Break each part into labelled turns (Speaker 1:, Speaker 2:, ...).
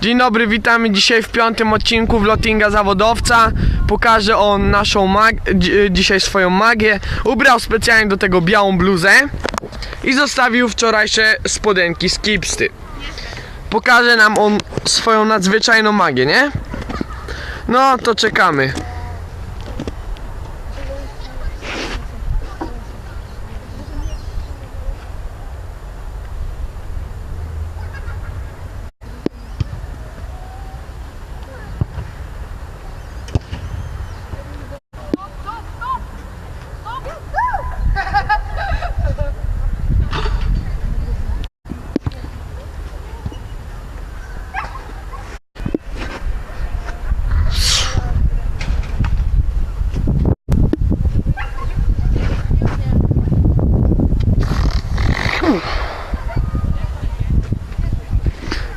Speaker 1: Dzień dobry, witamy dzisiaj w piątym odcinku Vlotinga Zawodowca. Pokaże on naszą mag- dzi- dzisiaj swoją magię. Ubrał specjalnie do tego białą bluzę i zostawił wczorajsze spodenki z kipsty. Pokaże nam on swoją nadzwyczajną magię, nie? No to czekamy.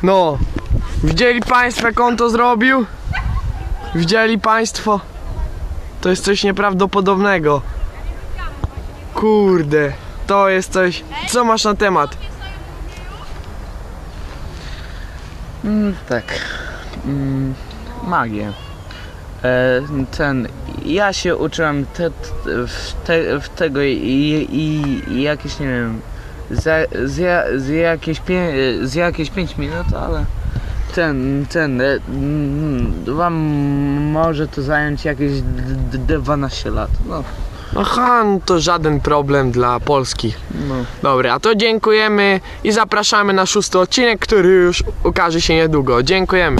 Speaker 1: No, widzieli Państwo jak on to zrobił? Widzieli Państwo? To jest coś nieprawdopodobnego. Kurde, to jest coś. Co masz na temat?
Speaker 2: Mm, tak. Mm, magię. E, ten. Ja się uczyłem te, te, w, te, w tego i, i, i jakieś nie wiem. Za, z, ja- z, jakieś pię, z jakieś 5 minut, ale ten, ten. E, mm, wam może to zająć jakieś d- d- 12 lat. No,
Speaker 1: Aha, no to żaden problem dla Polski.
Speaker 2: no.
Speaker 1: Dobra, to dziękujemy i zapraszamy na szósty odcinek, który już ukaże się niedługo. Dziękujemy.